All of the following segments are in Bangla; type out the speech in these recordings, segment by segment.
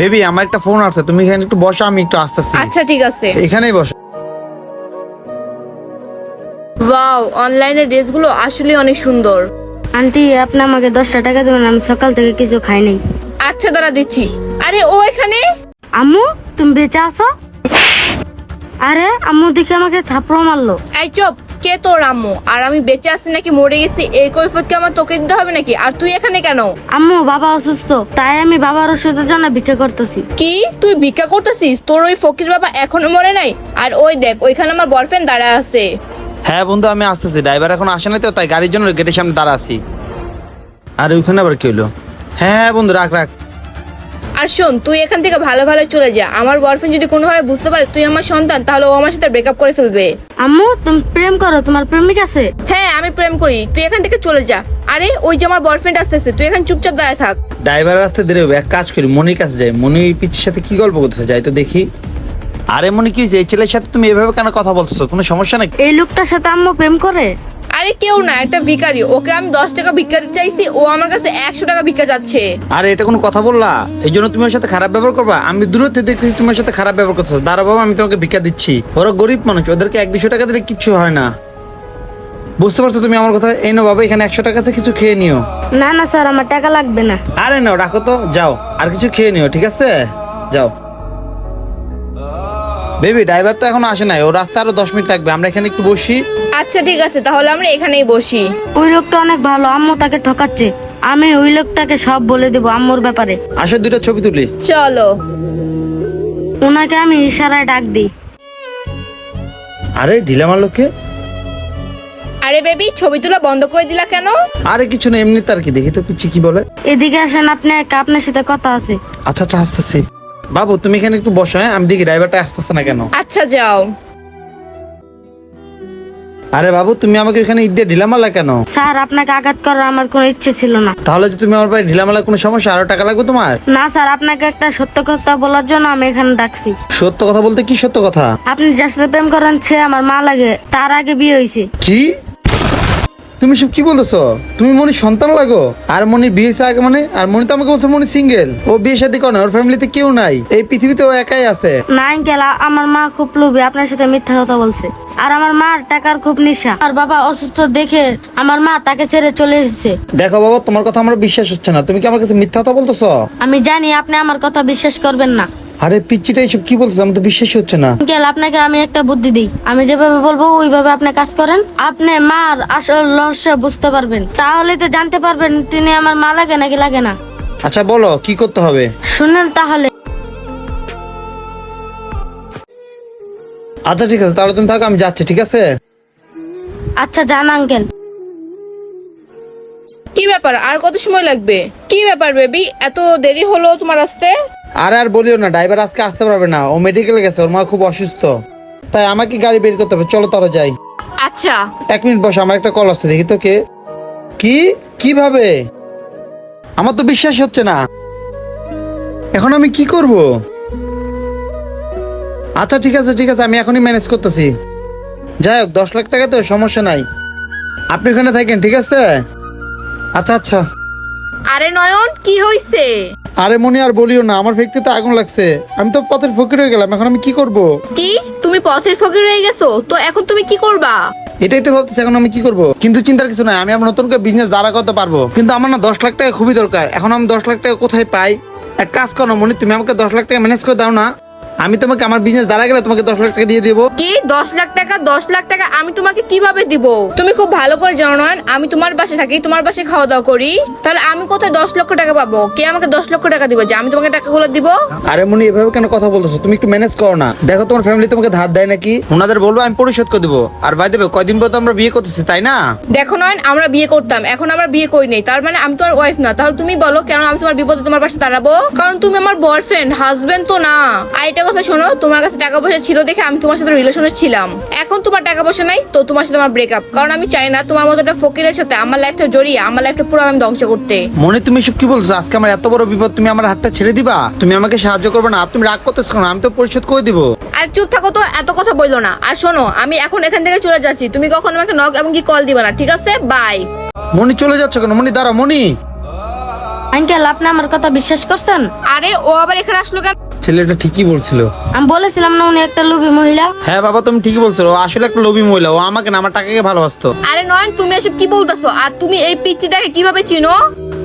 বেবি আমার একটা ফোন আছে তুমি এখানে একটু বসো আমি একটু আসতেছি। আচ্ছা ঠিক আছে। এখানেই বসো। ওয়াও অনলাইনের ড্রেসগুলো আসলে অনেক সুন্দর। আন্টি আপনি আমাকে দশটা টাকা দেবেন আমি সকাল থেকে কিছু খাই নাই। আচ্ছা দাঁড়া দিচ্ছি। আরে ও এখানে? আম্মু তুমি বেঁচে আছো? আরে আম্মু দেখে আমাকে থাপড় মারলো। এই চুপ। কে তোর আম্মু? আর আমি বেঁচে আছি নাকি মরে গেছি এই কৈফত কি আমার তোকে দিতে হবে নাকি? আর তুই এখানে কেন? আম্মু বাবা অসুস্থ তাই আমি বাবার ওষুধের জন্য ভিক্ষা করতেছি। কি? তুই ভিক্ষা করতেছিস? তোর ওই ফকির বাবা এখনও মরে নাই? আর ওই দেখ ওইখানে আমার বয়ফ্রেন্ড দাঁড়া আছে। হ্যাঁ বন্ধু আমি আসতেছি। ড্রাইভার এখন আসে নাই তো তাই গাড়ির জন্য গেটের সামনে দাঁড়া আছি। আর ওইখানে আবার কি হলো হ্যাঁ হ্যাঁ বন্ধু রাখ রাখ। আর শোন তুই এখান থেকে ভালো ভালো চলে যা। আমার বয়ফ্রেন্ড যদি কোনোভাবে বুঝতে পারে তুই আমার সন্তান তাহলে ও আমার সাথে ব্রেকআপ করে ফেলবে। আম্মু তুমি প্রেম করো তোমার প্রেমিক আছে? হ্যাঁ আমি প্রেম করি। তুই এখান থেকে চলে যা। আরে ওই যে আমার বয়ফ্রেন্ড আসতেছে তুই এখানে চুপচাপ দাঁড়ায় থাক। ড্রাইভার রাস্তায় দেরে এক কাজ করি মনির কাছে যাই। মনি ওই পিচির সাথে কি গল্প করতে যাই তো দেখি। আরে মনি কি হয়েছে? এই ছেলের সাথে তুমি এভাবে কেন কথা বলতেছো? কোনো সমস্যা নাকি? এই লোকটার সাথে আম্মু প্রেম করে? আরে কেউ না একটা ভিখারি। ওকে আমি দশ টাকা ভিক্ষা দিতে চাইছি ও আমার কাছে একশো টাকা ভিক্ষা যাচ্ছে। আরে এটা কোনো কথা বললা? এই জন্য তুমি ওর সাথে খারাপ ব্যবহার করবা? আমি দূরত্বে দেখতেছি তুমি ওর সাথে খারাপ ব্যবহার করছ দাঁড়া বাবা আমি তোমাকে ভিক্ষা দিচ্ছি। ওরা গরিব মানুষ ওদেরকে এক দুশো টাকা দিলে কিচ্ছু হয় না। বুঝতে পারছ তুমি আমার কথা? এই নো বাবা এখানে একশো টাকা আছে কিছু খেয়ে নিও। না না স্যার আমার টাকা লাগবে না। আরে নাও রাখো তো যাও। আর কিছু খেয়ে নিও ঠিক আছে? যাও। বেবি ড্রাইভার তো এখন আসে নাই। ও রাস্তা আরও দশ মিনিট লাগবে। আমরা এখানে একটু বসি। আচ্ছা ঠিক আছে। তাহলে আমরা এখানেই বসি। ওই লোকটা অনেক ভালো। আম্মু তাকে ঠকাচ্ছে। আমি ওই লোকটাকে সব বলে দেবো আম্মুর ব্যাপারে। আসো দুটো ছবি তুলি। চলো। ওনাকে আমি ইশারায় ডাক দিই। আরে ঢিলা মারলোকে আরে বেবি ছবি তোলা বন্ধ করে দিলা কেন? আরে কিছু না এমনি তার কি। দেখি তো পিচ্ছি কি বলে। এদিকে আসেন আপনি একা, আপনার সাথে কথা আছে। আচ্ছা আচ্ছা আসতেছি। বাবু তুমি এখানে একটু বসো হ্যাঁ? আমি দেখি ড্রাইভারটা আসতেছে না কেন? আচ্ছা যাও। আরে বাবু তুমি আমাকে এখানে ঈদ দিয়ে ঢিলামালা কেন? স্যার আপনাকে আঘাত করার আমার কোনো ইচ্ছে ছিল না। তাহলে যে তুমি আমার পায়ে ঢিলা মারলার কোনো সমস্যা আরও টাকা লাগবে তোমার? না স্যার আপনাকে একটা সত্য কথা বলার জন্য আমি এখানে ডাকছি। সত্য কথা বলতে কি সত্য কথা? আপনি যার সাথে প্রেম করেন সে আমার মা লাগে তার আগে বিয়ে হয়েছে। কি? তুমি সব কি বলতেছো? তুমি মনি সন্তান লাগো? আর মনি বিয়ে হয়েছে আগে মানে? আর মনি তো আমাকে বলছে মনি সিঙ্গেল ও বিয়ে শাদী করে ওর ফ্যামিলিতে কেউ নাই। এই পৃথিবীতে ও একাই আছে। না আঙ্কেল আমার মা খুব লোভী আপনার সাথে মিথ্যা কথা বলছে। আর আমার মার টাকার খুব নেশা। আর বাবা অসুস্থ দেখে আমার মা তাকে ছেড়ে চলে এসেছে। দেখো বাবা তোমার কথা আমার বিশ্বাস হচ্ছে না। তুমি কি আমার কাছে মিথ্যা কথা বলতেছো? আমি জানি আপনি আমার কথা বিশ্বাস করবেন না। আরে পিচ্চিটা এইসব কি বলতেছে? আমার তো বিশ্বাস হচ্ছে না। আঙ্কেল আপনাকে আমি একটা বুদ্ধি দিই। আমি যেভাবে বলব ওইভাবে আপনি কাজ করেন। আপনি মার আসল রহস্য বুঝতে পারবেন। তাহলে তো জানতে পারবেন তিনি আমার মা লাগে নাকি লাগে না। আচ্ছা বলো কি করতে হবে? শুনেন তাহলে। আচ্ছা ঠিক আছে তাহলে তুমি থাকো আমি যাচ্ছি ঠিক আছে? আচ্ছা জান আঙ্কেল। কি ব্যাপার? আর কত সময় লাগবে? কি ব্যাপার বেবি? এত দেরি হলো তোমার আসতে? আর আর বলিও না ড্রাইভার আজকে আসতে পারবে না। ও মেডিকেলে গেছে ওর মা খুব অসুস্থ। তাই আমাকে গাড়ি বের করতে হবে। চলো তারা যাই। আচ্ছা। এক মিনিট বসো আমার একটা কল আসছে দেখি তো কে। কি? কীভাবে? আমার তো বিশ্বাস হচ্ছে না। এখন আমি কি করব? আচ্ছা ঠিক আছে ঠিক আছে আমি এখনই ম্যানেজ করতেছি। যাই হোক দশ লাখ টাকা তো সমস্যা নাই। আপনি ওখানে থাকেন ঠিক আছে? আচ্ছা আচ্ছা। আরে নয়ন কি হইছে? আরে মনি আর বলিও না আমার ফ্যাক্টরিতে আগুন লাগছে। আমি তো পথের ফকির হয়ে গেলাম এখন আমি কি করব? কি? তুমি পথের ফকির হয়ে গেছো? তো এখন তুমি কি করবা? এটাই তো ভাবতেছি এখন আমি কি করব? কিন্তু চিন্তার কিছু নাই আমি আমার নতুন করে বিজনেস দাঁড়া করতে পারব। কিন্তু আমার না দশ লাখ টাকা খুবই দরকার এখন আমি দশ লাখ টাকা কোথায় পাই? এক কাজ করো মনি তুমি আমাকে দশ লাখ টাকা ম্যানেজ করে দাও না। আমি তোমাকে আমার বিজনেস দাঁড়া গেলে তোমাকে দশ লাখ টাকা দিয়ে দেবো। কি? দশ লাখ টাকা? দশ লাখ টাকা আমি তোমাকে কীভাবে দিব? তুমি খুব ভালো করে জানো নয়ন আমি তোমার বাসে থাকি তোমার বাসে খাওয়া দাওয়া করি। তাহলে আমি কোথায় দশ লক্ষ টাকা পাবো? কে আমাকে দশ লক্ষ টাকা দিব যে আমি তোমাকে টাকাগুলো দিব? আরে মনি এভাবে কেন কথা বলতেছো? তুমি একটু ম্যানেজ করো না। দেখো তোমার ফ্যামিলি তোমাকে ধার দেয় নাকি? ওনাদের বলব আমি পরিশোধ করে দেবো। আর বাই দেবে কয়দিন পর তো আমরা বিয়ে করতেছি তাই না? দেখো নয়ন আমরা বিয়ে করতাম। এখন আমরা বিয়ে করি নেই। তার মানে আমি তোমার ওয়াইফ না। তাহলে তুমি বলো কেন আমি তোমার বিপদে তোমার পাশে দাঁড়াবো? কারণ তুমি আমার বয়ফ্রেন্ড হাজবেন্ড তো না। আর এটা কথা শোনো তোমার কাছে টাকা পয়সা ছিল দেখে আমি তোমার সাথে রিলেশনে ছিলাম। এখন তোমার টাকা পয়সা নাই তো তোমার সাথে আমার ব্রেকআপ কারণ আমি চাই না তোমার মতো একটা ফকিরের সাথে আমার লাইফটা জড়িয়ে আমার লাইফটা পুরো আমি ধ্বংস করতে। মনে তুমি সব কি বলছো? আজকে আমার এত বড় বিপদ তুমি আমার হাতটা ছেড়ে দিবা? তুমি আমাকে সাহায্য করবে না আর তুমি রাগ করতেছ কেন? আমি তো পরিশোধ করে দিব। আর চুপ থাকো তো এত কথা বলল না। আর শোনো আমি এখন এখান থেকে চলে যাচ্ছি। তুমি কখন আমাকে নক এবং কি কল দিবা না ঠিক আছে? বাই মনি চলে যাচ্ছ কেন? মনি দাঁড়া মনি। আঙ্কেল আপনি আমার কথা বিশ্বাস করছেন? আরে ও আবার এখানে আসলো কেন? ছেলেটা ঠিকই বলছিল। আমি বলেছিলাম না উনি একটা লোভী মহিলা। হ্যাঁ বাবা তুমি ঠিকই বলছো। ও আসলে একটা লোভী মহিলা। ও আমাকে না আমার টাকাকে ভালোবাসতো। আরে নয়ন তুমি এসব কি বলতেছো? আর তুমি এই পিচ্চিটাকে কীভাবে চিনো?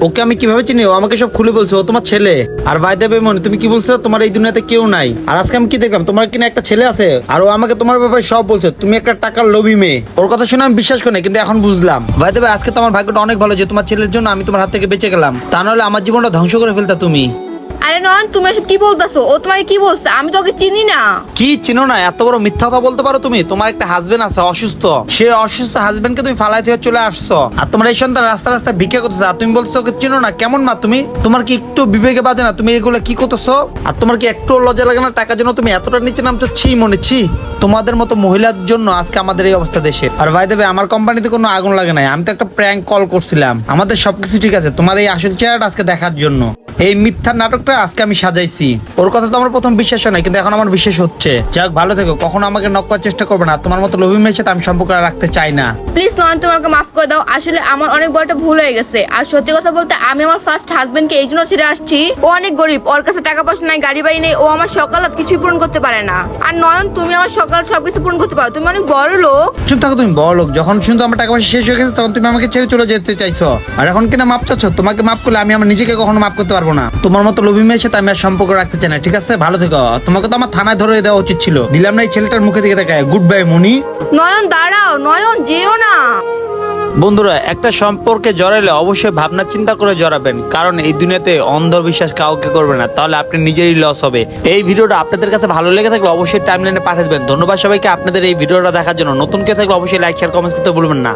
ওকে আমি কীভাবে চিনি? ও আমাকে সব খুলে বলছে। ও তোমার ছেলে। আর ভাই দেবে মনে তুমি কি বলছো তোমার এই দুনিয়াতে কেউ নাই। আর আজকে আমি কি দেখলাম? তোমার কিনা একটা ছেলে আছে? আর ও আমাকে তোমার ব্যাপারে সব বলছে। তুমি একটা টাকার লোভী মেয়ে। ওর কথা শুনে আমি বিশ্বাস করি না, কিন্তু এখন বুঝলাম। ভাই দেবে আজকে তোমার ভাগ্যটা অনেক ভালো যে তোমার ছেলের জন্য আমি তোমার হাত থেকে বেঁচে গেলাম। তা নাহলে আমার জীবনটা ধ্বংস করে ফেলতা তুমি। আরে নয়ন, তুমি এসব কি বলতেছো? ও তোমাকে কি বলছে? আমি তো ওকে চিনি না। কি চিনো না? এত বড় মিথ্যা কথা বলতে পারো তুমি? তোমার একটা হাজবেন্ড আছে, অসুস্থ। সে অসুস্থ হাজবেন্ডকে তুমি ফালাই থেকে চলে আসছো। আর তোমার এই সন্তান রাস্তা রাস্তা ভিক্ষা করতেছে। আর তুমি বলছো ওকে চিনো না? কেমন মা তুমি? তোমার কি একটু বিবেকে বাজে না? তুমি এগুলো কি করতেছো? আর তোমার কি একটু লজ্জা লাগে না? টাকার জন্য তুমি এতটা নিচে নামছো? ছি মনে, ছি। তোমাদের মতো মহিলার জন্য আজকে আমাদের এই অবস্থা দেশে। আর ভাই দেবে আমার কোম্পানিতে কোনো আগুন লাগে নাই। আমি তো একটা প্র্যাঙ্ক কল করছিলাম। আমাদের সবকিছু ঠিক আছে। তোমার এই আসল চেহারাটা আজকে দেখার জন্য। এই মিথ্যা নাটকটা আজকে আমি সাজাইছি। ওর কথা তো আমার প্রথম বিশ্বাস হয় না কিন্তু এখন আমার বিশ্বাস হচ্ছে। যাক, ভালো থেকো। কখনো আমাকে নক করার চেষ্টা করবে না। তোমার মতো লোভী মেয়ের সাথে আমি সম্পর্ক রাখতে চাই না। প্লিজ নয়ন, তোমাকে মাফ করে দাও। আসলে আমার অনেক বড় একটা ভুল হয়ে গেছে। আর সত্যি কথা বলতে, আমি আমার ফার্স্ট হাজবেন্ডকে এই জন্য ছেড়ে আসছি। ও অনেক গরিব। ওর কাছে টাকা পয়সা নাই গাড়ি বাড়ি নেই। ও আমার সকালাত কিছুই পূরণ করতে পারে না। আর নয়ন, তুমি আমার সকাল সবকিছু পূরণ করতে পারো। তুমি অনেক বড় লোক। চুপ থাকো তুমি বড় লোক। যখন শুনতো আমার টাকা পয়সা শেষ হয়ে গেছে তখন তুমি আমাকে ছেড়ে চলে যেতে চাইছো। আর এখন কিনা মাপ চাচ্ছ? তোমাকে মাপ করলে আমি আমার নিজেকে কখনো মাপ করতে পারব না। তোমার মতো লোভী মেয়ের সাথে আমি আর সম্পর্ক রাখতে চাই না ঠিক আছে? ভালো থেকো। তোমাকে তো আমার থানায় ধরে দেওয়া উচিত ছিল। দিলাম না এই ছেলেটার মুখে দিকে দেখায় গুড বাই মনি। নয়ন দাঁড়াও। নয়ন যেও না। বন্ধুরা, একটা সম্পর্কে জড়াইলে অবশ্যই ভাবনা চিন্তা করে জড়াবেন, কারণ এই দুনিয়াতে অন্ধবিশ্বাস কাউকে করবে না, তাহলে আপনি নিজেরই লস হবে। এই ভিডিওটা আপনাদের কাছে ভালো লেগে থাকলে অবশ্যই টাইমলাইনে পাঠিয়ে দেবেন। ধন্যবাদ সবাইকে আপনাদের এই ভিডিওটা দেখার জন্য। নতুন কে থাকলে অবশ্যই লাইক শেয়ার কমেন্ট করতে ভুলবেন না।